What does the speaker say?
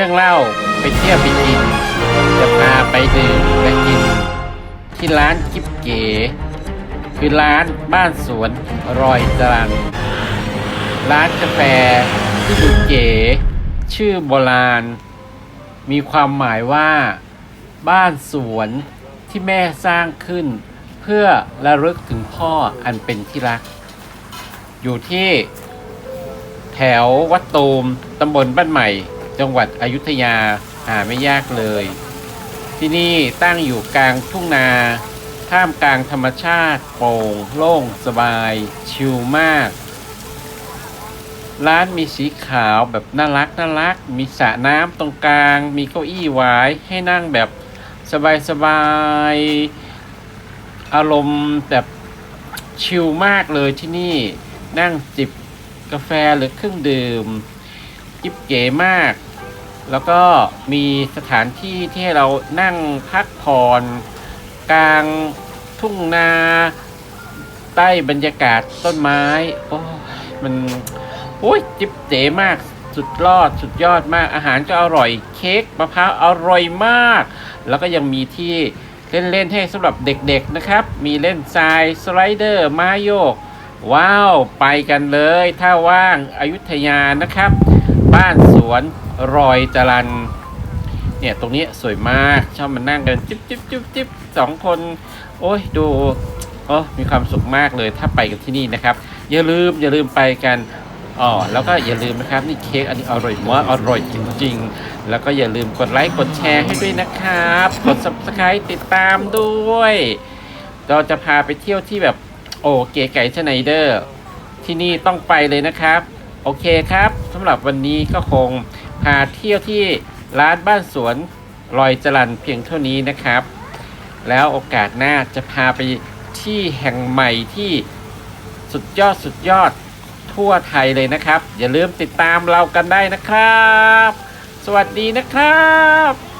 รื่องเล่าไปเที่ยวไปกิน จะพาไปดื่มและกิน ที่ร้านกิ๊บเก๋ คือร้านบ้านสวนรอยจรันร้านกาแฟที่ดูเก๋ ชื่อโบราณ มีความหมายว่า บ้านสวนที่แม่สร้างขึ้น เพื่อระลึกถึงพ่ออันเป็นที่รัก อยู่ที่แถววัดตูมตำบลบ้านใหม่ จังหวัดอยุธยาหาไม่ยากเลย ที่นี่ตั้งอยู่กลางทุ่งนาท่ามกลางธรรมชาติโปร่งโล่งสบาย ชิลมาก ร้านมีสีขาวแบบน่ารักน่ารัก มีสระน้ำตรงกลาง มีเก้าอี้ไว้ให้นั่งแบบสบายๆอารมณ์แบบชิลมากเลยที่นี่นั่งจิบกาแฟหรือเครื่องดื่มจิบเก๋มาก แล้วก็มีสถานที่ที่ให้เรานั่งพักผ่อนกลางทุ่งนา ใต้บรรยากาศต้นไม้ โอ้มันโอ้ยจิบเจ๋มากสุดยอดสุดยอดมากอาหารก็อร่อยเค้กมะพร้าวอร่อยมาก แล้วก็ยังมีที่เล่นๆให้สำหรับเด็กๆนะครับ มีเล่นทรายสไลเดอร์มาโยก ว้าว ไปกันเลย ถ้าว่างอายุทยานะครับ บ้านสวน รอยจรันเนี่ยตรงนี้สวยมากชอบมานั่งกันจิ๊บจิ๊บจิ๊บจิ๊บสองคน โอ้ยดูโอ้มีความสุขมากเลยถ้าไปกันที่นี่นะครับ อย่าลืมอย่าลืมไปกันอ๋อแล้วก็อย่าลืมนะครับนี่เค้กอันนี้อร่อยมากอร่อยจริง ๆ แล้วก็อย่าลืมกดไลค์กดแชร์ให้ด้วยนะครับ กด subscribe ติดตามด้วย เราจะพาไปเที่ยวที่แบบโอ้เก๋ไก่ชไนเดอร์ ที่นี่ต้องไปเลยนะครับ โอเคครับสำหรับวันนี้ก็คง พาเที่ยวที่ร้านบ้านสวนลอยจรันเพียงเท่านี้นะครับ แล้วโอกาสหน้าจะพาไปที่แห่งใหม่ที่สุดยอดสุดยอดทั่วไทยเลยนะครับ อย่าลืมติดตามเรากันได้นะครับ สวัสดีนะครับ